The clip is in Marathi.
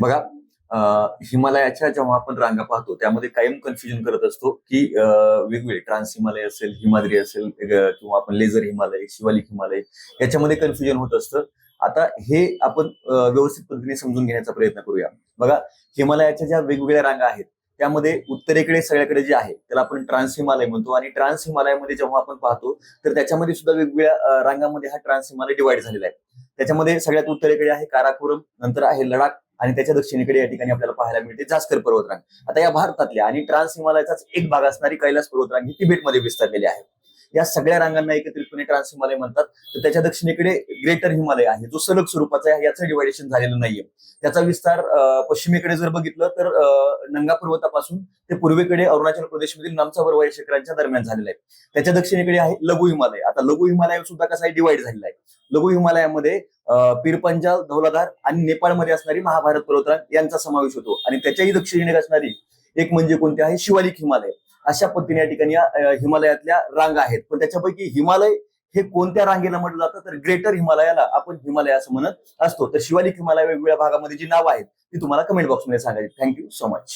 बघा हिमालयाच्या जेव्हा आपण रांगा पाहतो त्यामध्ये कायम कन्फ्युजन करत असतो की वेगवेगळे ट्रान्स हिमालय असेल हिमाद्री असेल किंवा आपण लेझर हिमालय शिवालिक हिमालय याच्यामध्ये कन्फ्युजन होत असतं. आता हे आपण व्यवस्थित पद्धतीने समजून घेण्याचा प्रयत्न करूया. बघा हिमालयाच्या ज्या वेगवेगळ्या रांगा आहेत त्यामध्ये उत्तरेकडे सगळ्याकडे जे आहे त्याला आपण ट्रान्स हिमालय म्हणतो. आणि ट्रान्स हिमालयामध्ये जेव्हा आपण पाहतो तर त्याच्यामध्ये सुद्धा वेगवेगळ्या रांगामध्ये हा ट्रान्स हिमालय डिवाइड झालेला आहे. त्याच्यामध्ये सगळ्यात उत्तरेकडे आहे काराकोरम नंतर आहे लडाख आणि त्याच्या दक्षिणेकडे या ठिकाणी आपल्याला पाहायला मिळते जास्कर पर्वतरांग. आता या भारतातल्या आणि ट्रान्स हिमालयाचाच एक भाग असणारी कैलास पर्वतरांग ही तिबेटमध्ये विस्तारलेली आहे. या सगळ्या रांगांना एकत्रितपणे ट्रान्स हिमालय म्हणतात. तर त्याच्या दक्षिणेकडे ग्रेटर हिमालय आहे. जो सलग स्वरूपाचा आहे याचं डिवायडेशन झालेलं नाहीये. त्याचा विस्तार पश्चिमेकडे जर बघितलं तर अं, नंगा पर्वतापासून ते पूर्वेकडे अरुणाचल प्रदेशमधील नामचा बर्वाई शिखरांच्या दरम्यान झालेला आहे. त्याच्या दक्षिणेकडे आहे लघु हिमालय. आता लघु हिमालय सुद्धा कसा आहे डिवाइड झालेला आहे. लघु हिमालयामध्ये अं, पीरपंजाल धौलाधार आणि नेपाळमध्ये असणारी महाभारत पर्वतरांग यांचा समावेश होतो. आणि त्याच्याही दक्षिणेकडे असणारी एक म्हणजे कोणती आहे? शिवालिक हिमालय. अशा पद्धतीने या ठिकाणी या हिमालयातल्या रांगा आहेत. पण त्याच्यापैकी हिमालय हे कोणत्या रांगेला म्हटलं जातं? तर ग्रेटर हिमालयाला आपण हिमालय असं म्हणत असतो. तर शिवालिक हिमालय वेगवेगळ्या भागामध्ये जी नावं आहेत ती तुम्हाला कमेंट बॉक्समध्ये सांगायची. Thank you so much